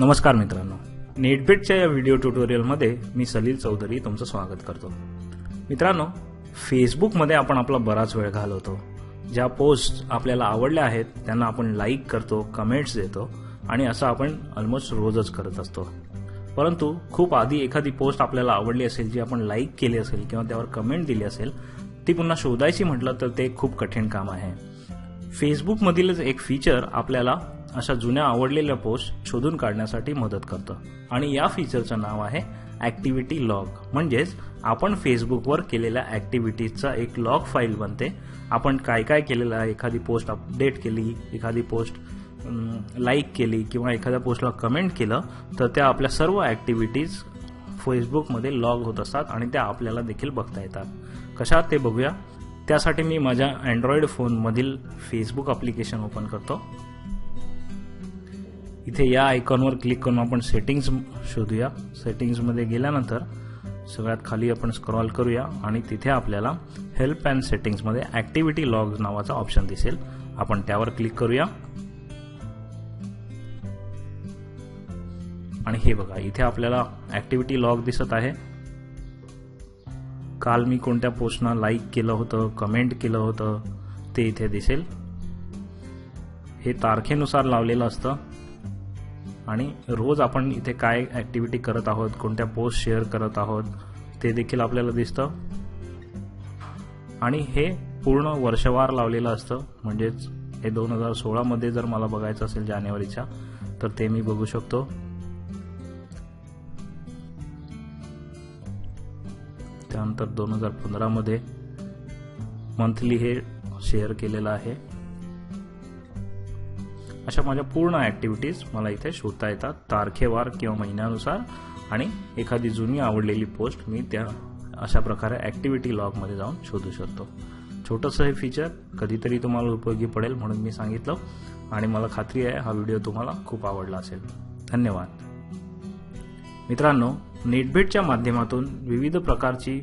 नमस्कार मित्रांनो. नेटबेटच्या या व्हिडिओ ट्युटोरियलमध्ये मी सलील चौधरी तुमचं स्वागत करतो. मित्रांनो फेसबुकमध्ये आपण आपला बराच वेळ घालवतो. ज्या पोस्ट आपल्याला आवडल्या आहेत त्यांना आपण लाईक करतो कमेंट्स देतो आणि असं आपण ऑलमोस्ट रोजच करत असतो. परंतु खूप आधी एखादी पोस्ट आपल्याला आवडली असेल जी आपण लाईक केली असेल किंवा त्यावर कमेंट दिली असेल ती पुन्हा शोधायची म्हटलं तर ते खूप कठीण काम आहे. फेसबुकमधीलच एक फीचर आपल्याला अशा जुन्या आवडलेल्या पोस्ट शोधून काढण्यासाठी मदत करतं. आणि या फीचरचं नाव आहे ॲक्टिव्हिटी लॉग म्हणजेच आपण फेसबुकवर केलेल्या ॲक्टिव्हिटीजचा एक लॉग फाईल बनते. आपण काय काय केलेलं आहे? एखादी पोस्ट अपडेट केली एखादी पोस्ट लाईक केली किंवा एखाद्या पोस्टला कमेंट केलं तर त्या आपल्या सर्व ॲक्टिव्हिटीज फेसबुकमध्ये लॉग होत असतात आणि त्या आपल्याला देखील बघता येतात. कशा ते बघूया? त्यासाठी मी माझ्या अँड्रॉइड फोनमधील फेसबुक अप्लिकेशन ओपन करतो. इथे या आयकॉनवर क्लिक करून आपण सेटिंग्स शोधूया. सेटिंग्समध्ये गेल्यानंतर सगळ्यात खाली आपण स्क्रॉल करूया आणि तिथे आपल्याला हेल्प अँड सेटिंग्समध्ये ॲक्टिव्हिटी लॉग नावाचा ऑप्शन दिसेल. आपण त्यावर क्लिक करूया. आणि हे बघा इथे आपल्याला ॲक्टिव्हिटी लॉग दिसत आहे. काल मी कोणत्या पोस्टना लाईक केलं होतं कमेंट केलं होतं ते इथे दिसेल. हे तारखेनुसार लावलेलं असतं. आणि रोज आपण इथे काय ॲक्टिव्हिटी करत आहोत कोणत्या पोस्ट शेअर करत आहोत ते देखील आपल्याला दिसतं. आणि हे पूर्ण वर्षवार लावलेलं असतं. म्हणजेच हे दोन हजार सोळामध्ये जर मला बघायचं असेल जानेवारीच्या तर ते मी बघू शकतो. त्यानंतर दोन हजार पंधरामध्ये मंथली हे शेअर केलेलं आहे. अशा माझ्या पूर्ण ॲक्टिव्हिटीज मला इथे शोधता येतात. तारखेवार किंवा महिन्यानुसार. आणि एखादी जुनी आवडलेली पोस्ट मी त्या अशा प्रकारे ॲक्टिव्हिटी लॉगमध्ये जाऊन शोधू शकतो. छोटंसं हे फीचर कधीतरी तुम्हाला उपयोगी पडेल म्हणून मी सांगितलं. आणि मला खात्री आहे हा व्हिडिओ तुम्हाला खूप आवडला असेल. धन्यवाद. मित्रांनो नेटबेटच्या माध्यमातून विविध प्रकारची